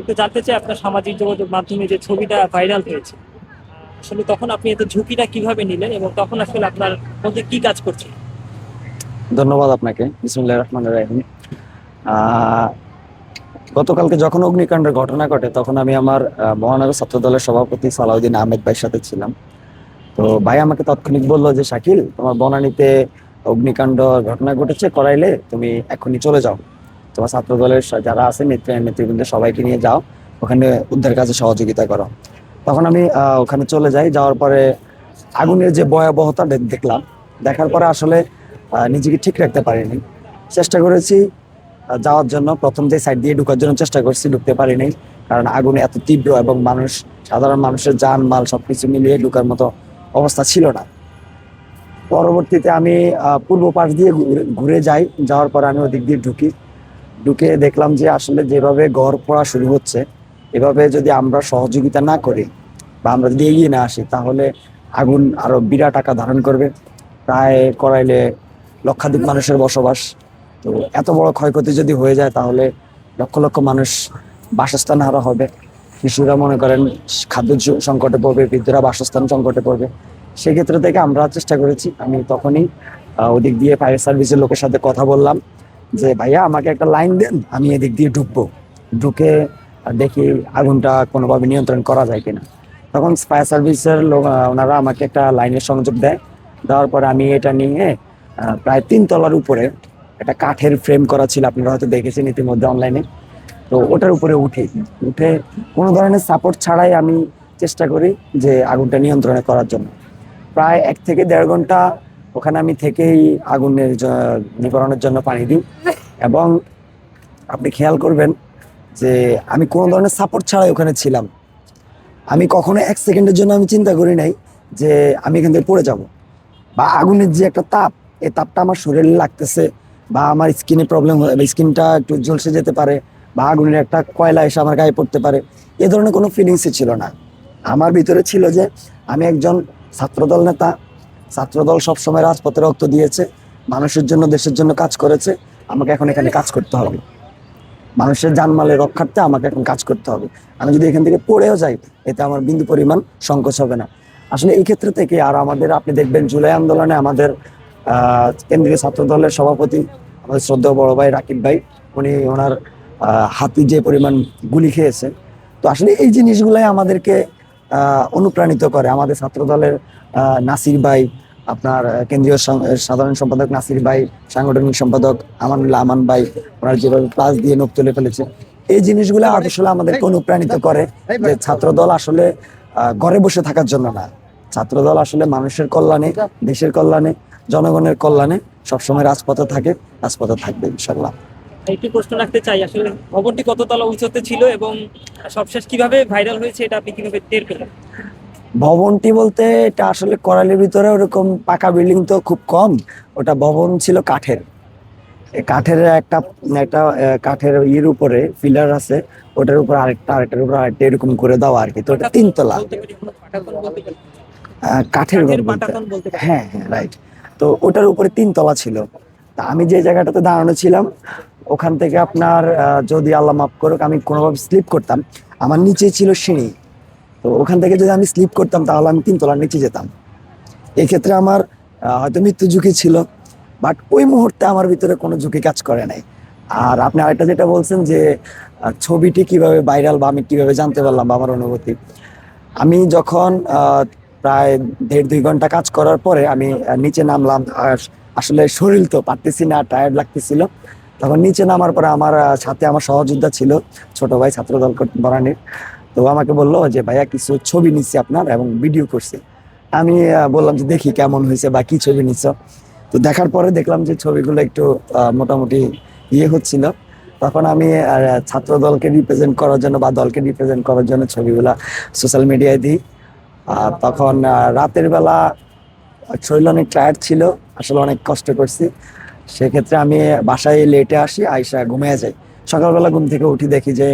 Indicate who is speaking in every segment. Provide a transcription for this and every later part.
Speaker 1: একটু জানতে চাই আপনার সামাজিক যোগাযোগ মাধ্যমে যে ছবিটা ভাইরাল হয়েছে, আসলে তখন আপনি এত ঝুঁকিটা কীভাবে নিলেন এবং তখন আসলে আপনার মধ্যে কি কাজ করছে?
Speaker 2: ধন্যবাদ আপনাকে বিসমুল্লাহ রহমান রাহিম। গতকালকে যখন অগ্নিকাণ্ডের ঘটনা ঘটে, তখন আমি আমার মহানগর ছাত্র দলের সভাপতি সালাউদ্দিন আহমেদ ভাইয়ের সাথে ছিলাম। তো ভাই আমাকে তাৎক্ষণিক বলল যে, শাকিল, তোমার বনানীতে অগ্নিকাণ্ড ঘটনা ঘটেছে, করাইলে তুমি এখনই চলে যাও। তোমার ছাত্র দলের যারা আছে নেত্রী নেতৃবৃন্দ, সবাইকে নিয়ে যাও। ওখানে উদ্ধার কাজে সহযোগিতা করো। তখন আমি ওখানে চলে যাই। যাওয়ার পরে আগুনের যে ভয়াবহতা দেখলাম। দেখার পরে আসলে নিজেকে ঠিক রাখতে পারিনি। চেষ্টা করেছি যাওয়ার জন্য। প্রথম যে সাইড দিয়ে ঢুকার জন্য চেষ্টা করছি, ঢুকতে পারিনি। কারণ আগুন এত তীব্র এবং মানুষ, সাধারণ মানুষের যান, মাল সবকিছু মিলিয়ে ঢুকার মতো অবস্থা ছিল না। পরবর্তীতে আমি পূর্ব পাশ দিয়ে ঘুরে যাই। যাওয়ার পর আমি ওদিক দিয়ে ঢুকি। ঢুকে দেখলাম যে আসলে যেভাবে ঘর পড়া শুরু হচ্ছে, এভাবে যদি আমরা সহযোগিতা না করি বা আমরা যদি এগিয়ে না আসি, তাহলে আগুন আরও বিরাট আকার ধারণ করবে। প্রায় করাইলে লক্ষাধিক মানুষের বসবাস। তো এত বড় ক্ষয়ক্ষতি যদি হয়ে যায়, তাহলে লক্ষ লক্ষ মানুষ বাসস্থান হারা হবে। শিশুরা মনে করেন খাদ্য সংকটে পড়বে, বৃদ্ধরা বাসস্থান সংকটে পড়বে। সেক্ষেত্রে থেকে আমরা চেষ্টা করেছি। আমি তখনই ওদিক দিয়ে ফায়ার সার্ভিসের লোকের সাথে কথা বললাম। যে, ভাইয়া, আমাকে একটা লাইন দেন, আমি এদিক দিয়ে ঢুকবো। ঢুকে দেখি আগুনটা কোনোভাবে নিয়ন্ত্রণ করা যায় কিনা। তখন ফায়ার সার্ভিসের লোক ওনারা আমাকে একটা লাইনের সংযোগ দেয়। দেওয়ার পর আমি এটা নিয়ে প্রায় তিন তলার উপরে একটা কাঠের ফ্রেম করা ছিল, আপনারা হয়তো দেখেছেন ইতিমধ্যে অনলাইনে। তো ওটার উপরে উঠি। উঠে কোনো ধরনের সাপোর্ট ছাড়াই আমি চেষ্টা করি যে, আগুনটা নিয়ন্ত্রণে করার জন্য। প্রায় এক থেকে দেড় ঘণ্টা ওখানে আমি থেকেই আগুনের নিবারণের জন্য পানি দিই। এবং আপনি খেয়াল করবেন যে আমি কোনো ধরনের সাপোর্ট ছাড়াই ওখানে ছিলাম। আমি কখনো এক সেকেন্ডের জন্য আমি চিন্তা করি নাই যে আমি এখান থেকে পড়ে যাব। বা আগুনের যে একটা তাপ, এই তাপটা আমার শরীরে লাগতেছে বা আমার স্কিনে প্রবলেম স্কিনটা একটু ঝলসে যেতে পারে বা আগুনের একটা কয়লা এসে আমার গায়ে পড়তে পারে, এ ধরনের কোনো ফিলিংসই ছিল না। আমার ভিতরে ছিল যে আমি একজন ছাত্রদল নেতা ছাত্রদল সবসময় রাজপথে রক্ত দিয়েছে, মানুষের জন্য, দেশের জন্য কাজ করেছে, আমাকে এখন এখানে কাজ করতে হবে। মানুষের জানমালের রক্ষার্থে আমাকে এখন কাজ করতে হবে। আমি যদি এখান থেকে পড়েও যাই, এতে আমার বিন্দু পরিমাণ সংকোচ হবে না। আসলে এই ক্ষেত্রে থেকে আর আমাদের, আপনি দেখবেন জুলাই আন্দোলনে আমাদের কেন্দ্রীয় ছাত্র দলের সভাপতি, আমাদের শ্রদ্ধেয় বড় ভাই রাকিব ভাই, উনি ওনার হাতি যে পরিমাণ গুলি খেয়েছে। তো আসলে এই জিনিসগুলাই আমাদেরকে অনুপ্রাণিত করে। আমাদের ছাত্র দলের নাসির ভাই আপনার কেন্দ্রীয় সাধারণ সম্পাদক নাসির ভাই সাংগঠনিক সম্পাদক আমানুল্লাহ আমান ভাই ওনার যেভাবে ক্লাস দিয়ে নোক তুলে ফেলেছে। এই জিনিসগুলো আসলে আমাদেরকে অনুপ্রাণিত করে যে ছাত্র দল আসলে আহ, ঘরে বসে থাকার জন্য না। ছাত্র দল আসলে মানুষের কল্যাণে দেশের কল্যাণে জনগণের কল্যাণে সবসময় রাজপথে থাকে রাজপথে থাকবে ইনশাল্লাহ
Speaker 1: একটি প্রশ্ন রাখতে চাই আসলে ভবনটি কততলা উঁচুতে ছিল এবং সবশেষ কীভাবে ভাইরাল হয়েছে এটা আপনি কীভাবে টের পেলেন?
Speaker 2: ভবনটি বলতে এটা আসলে করালির ভিতরে ওরকম পাকা বিল্ডিং তো খুব কম ওটা ভবন ছিল কাঠের। কাঠের একটা একটা কাঠের ইয়ের উপরে পিলার আছে ওটার উপর আরেকটা আরেকটার উপর আরেকটা এরকম করে দেওয়া আর কি তো ওটা তিনতলা। কাঠের ঘর বলতে হ্যাঁ হ্যাঁ রাইট তো ওটার উপরে তিনতলা ছিল। তা আমি যে জায়গাটাতে দাঁড়ানো ছিলাম ওখান থেকে আপনার যদি আল্লাহ মাফ করুক, আমি কোনোভাবে স্লিপ করতাম। আমার নিচে ছিল সিঁড়ি। তো ওখান থেকে যদি আমি স্লিপ করতাম, তাহলে আমি তিনতলার নিচে যেতাম। এক্ষেত্রে আমার হয়তো মৃত্যু ঝুঁকি ছিল বাট ওই মুহূর্তে আমার ভিতরে কোনো ঝুঁকি কাজ করে নাই। আর আপনি আরেকটা যেটা বলছেন যে ছবিটি কীভাবে ভাইরাল বা আমি কীভাবে জানতে পারলাম বা আমার অনুভূতি। আমি যখন প্রায় দেড় দুই ঘণ্টা কাজ করার পরে আমি নিচে নামলাম আসলে শরীর তো পারতেছি না টায়ার্ড লাগতেছিল। তখন নিচে নামার পরে আমার সাথে আমার সহযোদ্ধা ছিল, ছোট ভাই ছাত্রদল বরানির। তো আমাকে বলল যে, ভাইয়া, কিছু ছবি নিচ্ছি আপনার এবং ভিডিও করছি। আমি বললাম যে, দেখি কেমন হয়েছে বা কি ছবি নিচ্ছ তো দেখার পরে দেখলাম যে, ছবিগুলো একটু মোটামুটি ইয়ে হচ্ছিল। তখন আমি ছাত্র দলকে রিপ্রেজেন্ট করার জন্য বা দলকে রিপ্রেজেন্ট করার জন্য ছবিগুলা সোশ্যাল মিডিয়ায় দিই। আর তখন রাতের বেলা শরীর অনেক টায়ার্ড ছিল, আসলে অনেক কষ্ট করছি। সেক্ষেত্রে আমি বাসায় লেটে আসি, আইসা ঘুমিয়ে যাই। সকালবেলা ঘুম থেকে উঠি দেখি যে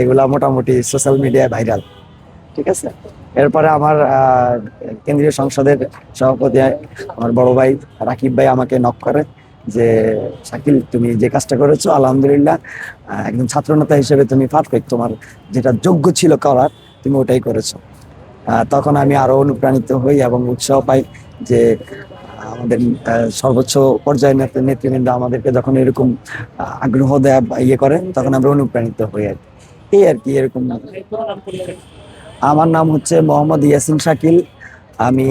Speaker 2: এগুলা মোটামুটি সোশ্যাল মিডিয়ায় ভাইরাল ঠিক আছে? এরপরে আমার কেন্দ্রীয় সংসদের সভাপতি, আমার বড় ভাই রাকিব ভাই আমাকে নক করে যে, শাকিল, তুমি যে কাজটা করেছ, আলহামদুলিল্লাহ একজন ছাত্রনেতা হিসেবে তুমি পারফেক্ট তোমার যেটা যোগ্য ছিল করার, তুমি ওটাই করেছ। তখন আমি আরও অনুপ্রাণিত হই এবং উৎসাহ পাই যে আমাদের সর্বোচ্চ পর্যায়ের নেতা- নেতৃবৃন্দ আমাদেরকে যখন এরকম আগ্রহ দেয় ইয়ে করে তখন আমরা অনুপ্রাণিত হই আর। এই আর কি, এরকম আমার নাম হচ্ছে মোহাম্মদ ইয়াসিন শাকিল। আমি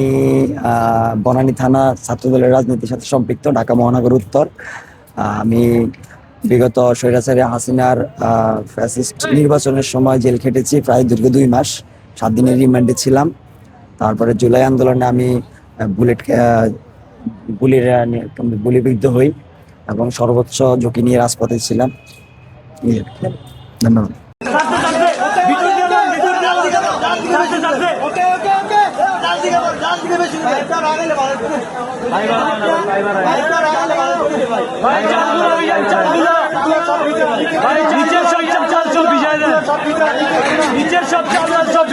Speaker 2: বনানী থানা ছাত্রদলের রাজনীতির সাথে সম্পৃক্ত, ঢাকা মহানগর উত্তর। আমি বিগত স্বৈরাচারী হাসিনার ফ্যাসিস্ট নির্বাচনের সময় জেল খেটেছি প্রায় দীর্ঘ দুই মাস, সাত দিনের রিমান্ডে ছিলাম। তারপরে জুলাই আন্দোলনে আমি বুলেট গুলির গুলিবিদ্ধ হই এবং সর্বোচ্চ ঝুঁকি নিয়ে রাজপথে ছিলাম। ধন্যবাদ
Speaker 3: সব সব সব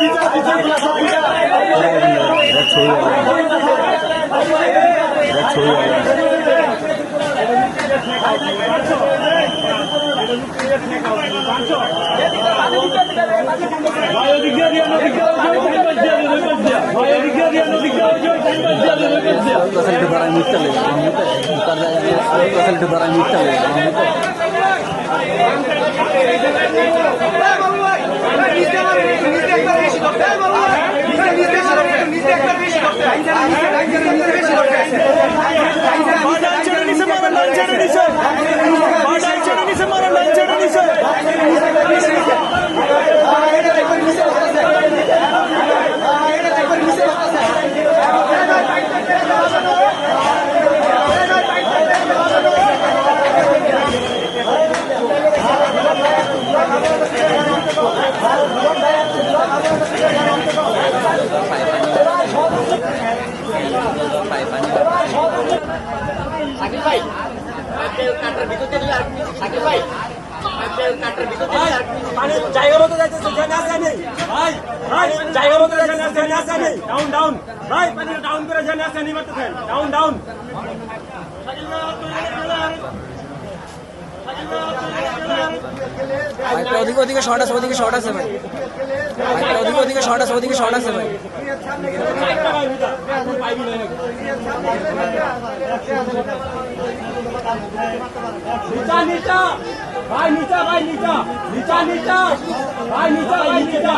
Speaker 3: চাল চাল সব ভিজাই দেন ভাই ওদিক দিয়ে দিয়ে নদী দিয়ে ওই টাইম বাজ দিয়ে ওই বাজ দিয়ে ভাই ওদিক দিয়ে দিয়ে নদী দিয়ে ওই টাইম বাজ দিয়ে ওই বাজ দিয়ে
Speaker 4: ফ্যাসিলিটি দ্বারা মিথ্যা লেগে ফ্যাসিলিটি দ্বারা মিথ্যা লেগে
Speaker 3: বাজার ছেড়ে নিছে মারা লাইন ছেড়ে নিছে বাজার ছেড়ে নিছে মারা লাইন ছেড়ে নিছে জায়গা মতো যাইতেছে জানা আছে নেই ভাই ভাই জায়গা মতো যাইতেছে জানা আছে নেই ডাউন ডাউন ভাই পানি ডাউন করে জানা আছে নেই মারতেছেন ডাউন ডাউন
Speaker 4: ওদিকে ওদিকে শর্ট আছে ওদিকে শর্ট আছে ভাই। ওদিকে ওদিকে শর্ট আছে ওদিকে শর্ট আছে ভাই।
Speaker 3: নিচা নিচা। ভাই নিচা ভাই নিচা। নিচা নিচা। ভাই নিচা ভাই নিচা।